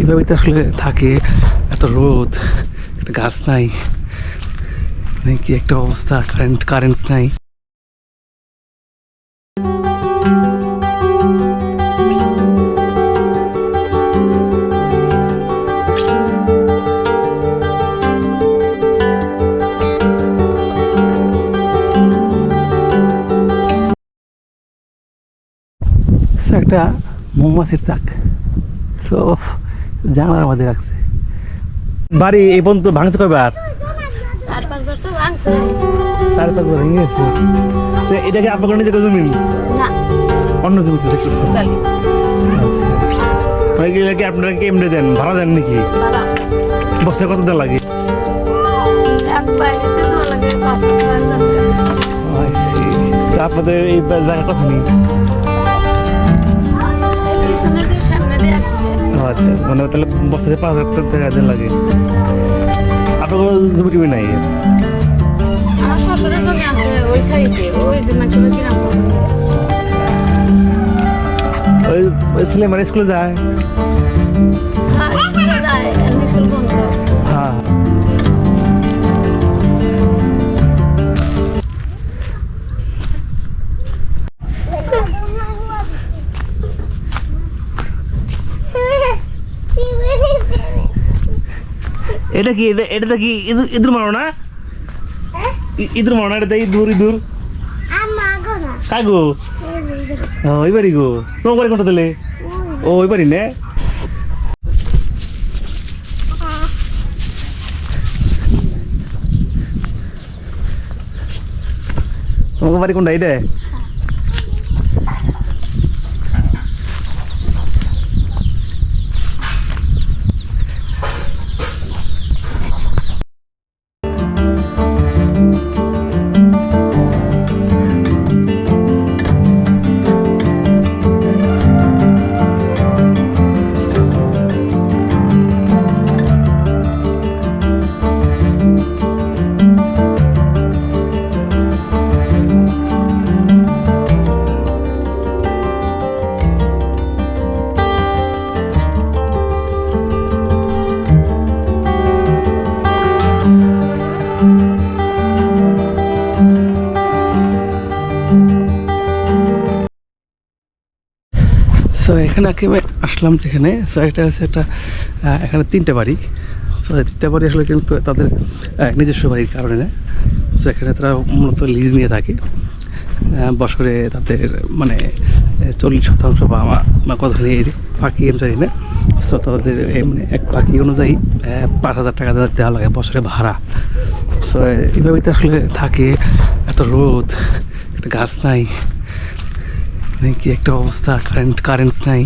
এভাবে তো আসলে থাকে? এত রোদ, একটা গাছ নাই কি একটা অবস্থা কারেন্ট কারেন্ট নাই। একটা মৌমাছির চাক। সো জানালার মধ্যে রাখছে। বাড়ি এই পর্যন্ত ভাঙছে কয়বার? চার পাঁচ বার তো ভাঙছে। পাঁচবার ভেঙে গেছে। তো এটা কি আপনার নিজের জমি? না। অন্য জমিতে আচ্ছা। মানে কি আপনারা কি এমনি দেন? ভাড়া দেন নাকি? বছরে কত দেওয়া লাগে? আপনাদের এই জায়গা কত নেই। মানে তাহলে বছরে পাঁচ হাজার টাকা দেওয়া লাগে। আপনার কোনো জমি নাই? আমার শ্বশুরের জমি আছে ওই সাইডে ওই যে মানুষ কিরাম ওই ওই ছেলে মানে স্কুলে যায়? স্কুলে যায়। এটা কি এটা এটা কি ইঁদুর ইঁদুর মারো না ইঁদুর মারো না এটা ইঁদুর ইঁদুর। কাগো? ওই বাড়ি গো। তোমার বাড়ি কোনটা দিলে ও ওই বাড়ি নে। তোমার বাড়ি কোনটা এটা সো এখানে একেবারে আসলাম যেখানে। সো এটা হচ্ছে একটা এখানে তিনটে বাড়ি। সো তিনটে বাড়ি আসলে কিন্তু তাদের নিজস্ব বাড়ির কারণে না। সো এখানে তারা মূলত লিজ নিয়ে থাকে। বছরে তাদের মানে চল্লিশ শতাংশ বা আমার বা কত পাখি আমি জানি না। সো তাদের মানে এক পাখি অনুযায়ী পাঁচ হাজার টাকা দেওয়া লাগে বছরে ভাড়া। সো এইভাবেই তো আসলে থাকে। এত রোদ, একটা গাছ নাই। মানে কি একটা অবস্থা কারেন্ট কারেন্ট নাই